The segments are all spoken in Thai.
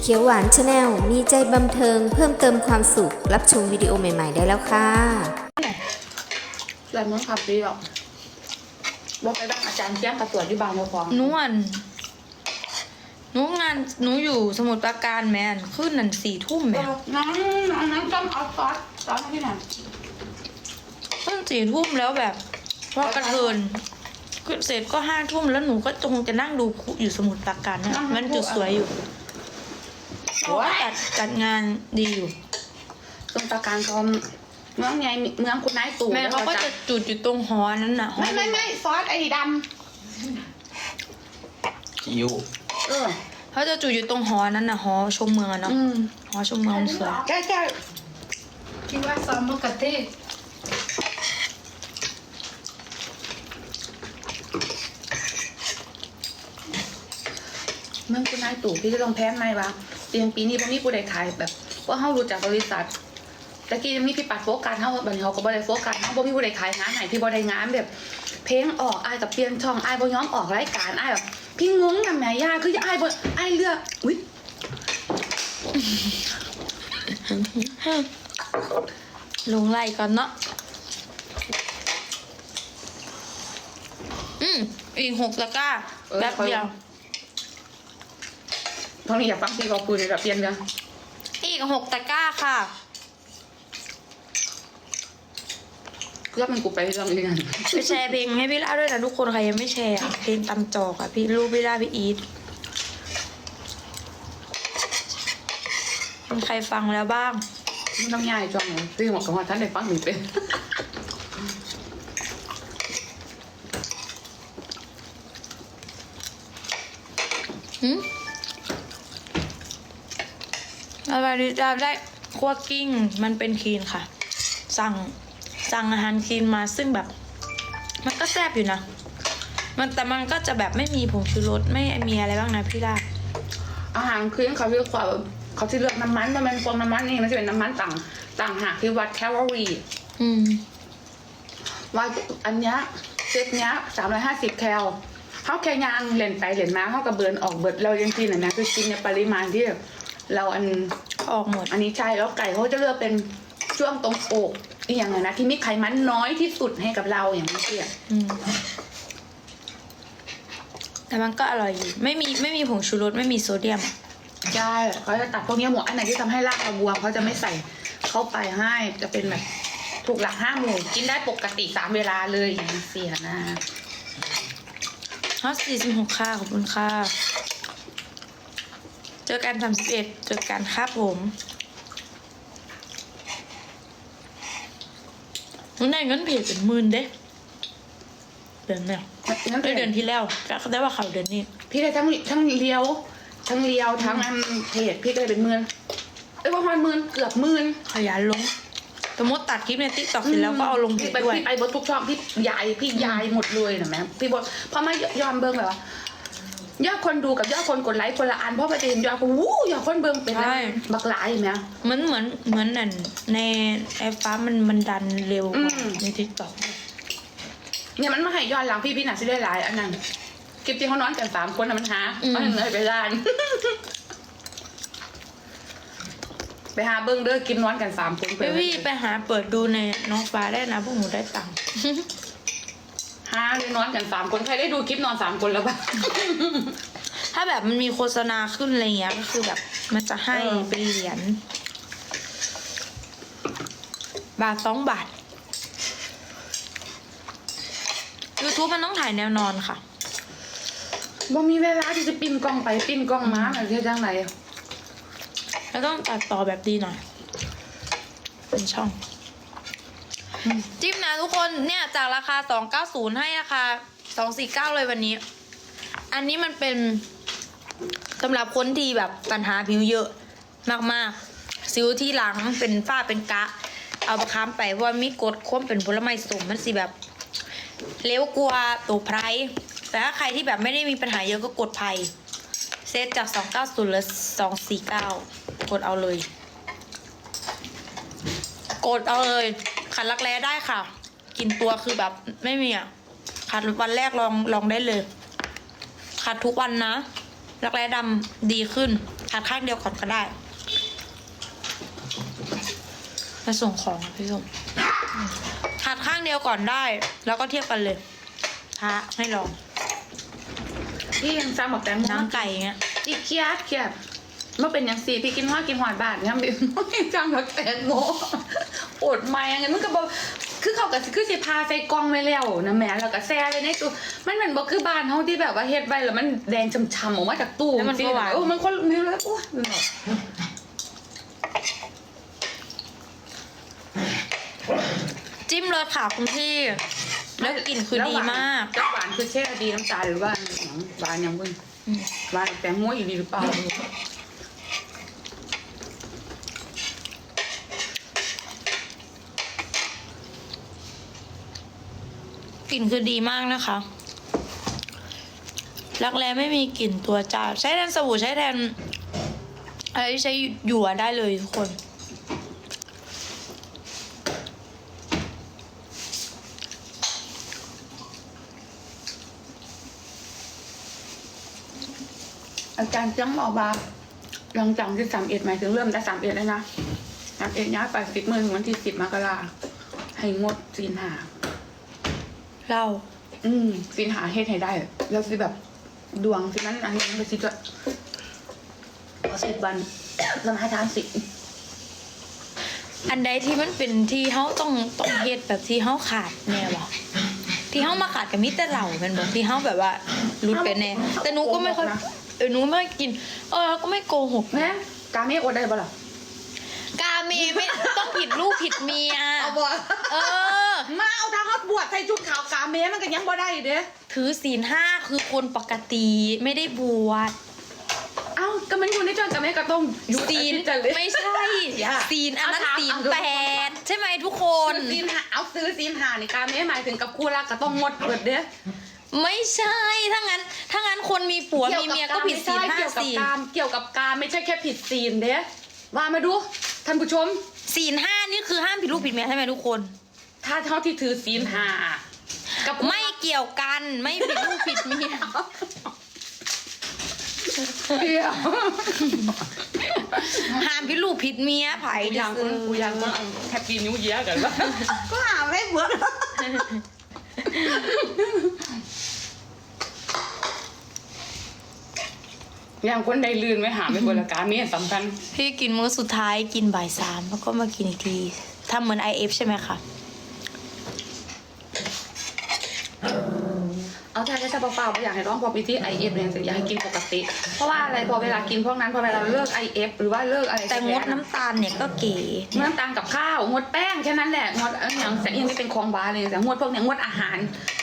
เขียวหวานชาแนลมีใจบันเทิงเพิ่มเติมความสุข รับชมวิดีโอใหม่ๆได้แล้วค่ะแต่มันขับดีหรอกบอกไปบ้างอาจารย์แจ้งกระตรวจที่บางบัวทองนวลหนูงานหนูอยู่สมุทรปราการแมนขึ้นนั่นสี่ทุ่มแมนน้องน้องน้องต้องเอาซอสซอสให้พี่ไหนขึ้นสี่ทุ่มแล้วแบบว่ากระเทินเสร็จก็ห้าทุ่มแล้วหนูก็คงจะนั่งดูอยู่สมุทรปราการเนี่ยมันจุดสวยอยู่ โอ้ยจัดจัดงานดีอยู่ตรงตะการเขาเมืองไงเมืองคุณนายตู่แม่เขาก็จะจุดอยู่ตรงหอนั้นน่ะหอไม่ไม่ไม่ซอสไอ้ดคิวำเออเขาจะจุดอยู่ตรงหอนั้นน่ะหอชมเมืองอะเนาะอืมหอชมเมืองสวยใช่ใช่คิดว่าซอสมะเขือเทศเมืองคุณนายตู่พี่จะลงแพ้ไหมวะ เตียงปีนี้พวกนี้ผู้ใดขายแบบว่าเขารู้จักบริษัทตะกี้ยังมีพี่ปัดโฟกัสเขาบัดนเขาก็บริโฟกัสเขาบ่มีผู้ใดขายงานไหนพี่บริงานแบบ เพลงออกอายกับเปลี่ยนช่องอายบ่ย้อมออกรายการอายแบบพี่งงนะแม่ย่าคืออายบ่อายเลือกอุ้ยลงไล่ก่อนเนาะอืมอีกหกตะกร้าแป๊บเดียว ตอนนี้อยากฟังพี่เขาคุยเลยแบบเปลี่ยนกันอีกหกตะกร้าค่ะแล้วมันกูไปเรื่องนี้กันไปแชร์เพลงให้พี่ล่าด้วยนะทุกคนใครยังไม่แชร์อะเพลงตำจอกอะพี่รูปพี่ล่าพี่อีทมีใครฟังแล้วบ้าง มันต้องง่ายจังเลยพี่บอกกับว่าท่านได้ฟังหรือเป็นหืม อะไรดีจะได้คั่วกิ้งมันเป็นคลีนค่ะ สั่งสั่งอาหารคลีนมาซึ่งแบบ มันก็แซ่บอยู่นะ มันแต่มันก็จะแบบไม่มีผงชูรสไม่มีอะไรบ้างนะพี่ล่าอาหารคือเขาเรียกว่าเขาที่เลือกน้ำมันมันเป็นฟองน้ำมันนี่มันจะเป็นน้ำมันต่างต่างหากที่วัดแคลอรี่อืมว่าอันเนี้ยเซตเนี้ยสามร้อยห้าสิบแคลเขาแค่ยางเหรียญไปเหรียญมาเขากับเบิร์นออกเบิร์นเรายังกินอะนะคือกินในปริมาณที่เราอัน ออกหมด อันนี้ใช่แล้วไก่เขาจะเลือกเป็นช่วงตรงอกอีกอย่างไงนะที่มีไขมันน้อยที่สุดให้กับเราอย่างนี้เพี่ยอืมแต่มันก็อร่อยอยู่ไม่มีไม่มีผงชูรสไม่มีโซเดียม ใช่เขาจะตัดพวกเนี้ยหมดอันไหนที่ทำให้รากเราบวมเขาจะไม่ใส่เข้าไปให้จะเป็นแบบถูกหลักห้าหมู่กินได้ปกติสามเวลาเลยอย่างนี้เสียนะ ฮอตสี่สิบหกค่ะขอบคุณค่ะ เจอกันสามสิบเอ็ดเจอกันครับผมหนูได้เงินเพจเป็นหมื่นเด้เดือนเนี่ยงั้นเอ้ยเดือนที่แล้วก็ได้ว่าเขาเดือนนี้ พี่ได้ทั้งทั้งเลี้ยว ทั้งเลี้ยวทั้งอันเพจพี่ก็เลยเป็นหมื่นเอ้ยประมาณหมื่นเกือบหมื่นขยันลงสมมติตัดคลิปในติ๊กต็อกเสร็จแล้วก็เอาลงเพจพี่ไปด้วยพี่ไปบนทุกช่องพี่ยายพี่ยายหมดเลยนะแม่พี่บนพอมายอมเบิ้งแบบว่า ยอดคนดูกับยอดคนกดไลค์คนละอันเพราะไปจะเห็นยอดคนวู้ยอดคนเบิ้งเป็นใช่ บักหลายเห็นไหม เหมือนเหมือนเหมือนนั่นในไอ้ฟ้ามันมันดันเร็วกว่าอืม ในติ๊กต็อกเนี่ยมันมาให้ยอดหลังพี่พี่หนักสิได้หลายอันนั้นคลิปที่เขานอนกันสามคนนะมันหามันเหนื่อยไปด้าน ไปหาเบิ้งเด้อกินนอนกันสามคนพี่พี่ไปหาเปิดดูในน้องฟ้าได้นะพวกหนูได้ตังค์ หาเลยนอนกันสามคนใครได้ดูคลิปนอนสามคนแล้วบ้าง ถ้าแบบมันมีโฆษณาขึ้นอะไรเงี้ยก็คือแบบมันจะให้เออ เป็นเหรียญบาทสองบาท YouTube มันต้องถ่ายแนวนอนค่ะ บ่มีเวลาที่จะปิ้นกล้องไปปิ้นกล้องมาแบบเท่จังไรแล้วต้องตัดต่อแบบดีหน่อย เป็นช่อง จิ้มนะทุกคนเนี่ยจากราคา290ให้ราคา249เลยวันนี้ อันนี้มันเป็นสำหรับคนที่แบบปัญหาผิวเยอะมากๆสิวที่หลังเป็นฝ้าเป็นกะ เอาไปค้ำไปเพราะว่ามีกรดควมเป็นผลไม้สมมันสิแบบเร็วกว่าตัวไพรแต่ถ้าใครที่แบบไม่ได้มีปัญหาเยอะก็กดไพรเซตจาก290เหลือ249กดเอาเลย กดเอาเลย ขัดรักแร้ได้ค่ะกินตัวคือแบบไม่มีอะขัดวันแรกลองลองได้เลย ขัดทุกวันนะ รักแร้ดำดีขึ้นผัดข้างเดียวก่อนก็ได้มาส่งของอะพี่ส้มผัดข้างเดียวก่อนได้ แล้วก็เทียบกันเลยพระให้ลองพี่ยังจำบอกแตงโมน้ำไก่อย่างเงี้ยอีกเครียดเครียดเมื่อเป็นอย่างสี่พี่กินว่ากินหวานบาทเนี่ยพี่ไม่จำบอกแตงโม อดไม่ยังไงมันก็บอกคือเขากับคือสิพาใส่กล่องไว้แล้วนะแม่แล้วก็แซ่เลยในตู้มันเหมือนบอกคือบ้านเขาที่แบบว่าเฮ็ดไว้แล้วมันแดงช้ำๆออกมาจากตู้แล้วมันก็หวาน โอ้มันคนไม่รู้แล้วโอ้ยมันแบบจิ้มเลยค่ะคุณพี่ แล้วกลิ่นคือดีมาก แล้วหวานคือแช่ดีน้ำตาลหรือว่าอย่างหวานอย่างเพิ่งอืมหวานแตงโมอีกดีหรือเปล่า กลิ่นคือดีมากนะคะรักแร้ไม่มีกลิ่นตัวจ้าใช้แทนสบู่ใช้แทนอะไรที่ใช้หยวได้เลยทุกคน อาจารย์จังบอกว่าลังจากที่สามเอ็ดหมายถึงเริ่มแต่สามเอ็ดแล้วนะสามเอ็ดย้ายไปสิบมื่นถึงวันที่สิบมกราให้งดสินหา เล่าอืมสินหาเฮ็ดให้ได้ แล้วสิแบบดวงสินั้นอันนี้ไปสิก็เอาสิบวันสมาทานสิอันใดที่มันเป็นที่เขาต้องต้องเฮ็ดแบบที่เขาขาดแน่วะที่เขามาขาดกับมิตรเหล่าเป็นบอกที่เขาแบบว่ารุดไปแน่แต่หนูก็ไม่ค่อยเออหนูไม่ค่อยกิน เออก็ไม่โกหกแม่กาเมฆอดได้ปะล่ะกาเมไม่ต้องผิดลูกผิดเมียเอาบ่เออ มาเอาทางเขาบวชใส่ชุดขาวกาเมฆมันก็ยังบ่ได้เด้ถือศีลห้าคือคนปกติไม่ได้บวชเอ้าก็มันอยู่ในจอนกาเมฆก็ต้องอยู่ศีลจันเลย ไม่ใช่อย่าศีลอันนั้นเอาถามศีลเอาดู แปดใช่ไหมทุกคนซีนหาเอาซื้อซีนหาในกาเมฆหมายถึงกับคู่รักก็ต้องงดเปิดเด้ไม่ใช่ถ้างั้นถ้างั้นคนมีผัวมีเมียก็ผิดศีลห้าเกี่ยวกับศีลการเกี่ยวกับการไม่ใช่แค่ผิดศีลเด้ว่ามาดูท่านผู้ชม ศีลห้านี่คือห้ามผิดลูกผิดเมียใช่ไหมทุกคน ถ้าเท่าที่ถือศีลหากับไม่เกี่ยวกันไม่ผิดลูกผิดเมียเดียวห้ามผิดลูกผิดเมียไผ่กูยังคนกูยังคนแฮปปี้นิวเยียกันวะก็หาไม่เบิดยังคนใดลื่นไม่หาไม่เบิดละกาเมฆสำคัญพี่กินมื้อสุดท้ายกินบ่ายสามแล้วก็มากินอีกทีทำเหมือน IF ใช่ไหมคะ เอาแค่ได้ซะเปล่าๆไม่อยากให้ร้องพอปีที่ไอเอฟเนี่ยอยากให้กินปกติ เพราะว่าอะไรพอเวลากินพวกนั้นพอเวลาเลิกไอเอฟหรือว่าเลิกอะไรแต่งดน้ำตาลเนี่ยก็เก๋น้ำตาลกับข้าวงดแป้งแค่นั้นแหละงดเอออย่างแต่ยังที่เป็นของหวานเลยแต่งดพวกเนี้ยงดอาหาร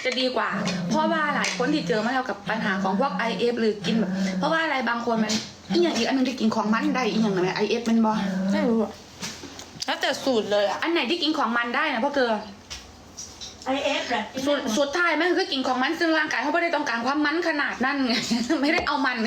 จะดีกว่า เพราะว่าหลายคนที่เจอมาแล้วกับปัญหาของพวกไอเอฟหรือกินแบบเพราะว่าอะไรบางคนมันอีกอย่างอีกอันหนึงที่กินของมันได้อีกอย่างหนึงไอเอฟมันบอไม่รู้อะแล้วแต่สูตรเลยอะอันไหนที่กินของมันได้นะพวกเธอ IF แหละสุดสุดท้ายแม่งคือกินของมันซึ่งร่างกายเขาไม่ได้ต้องการความมันขนาดนั้นไง ไม่ได้เอามัน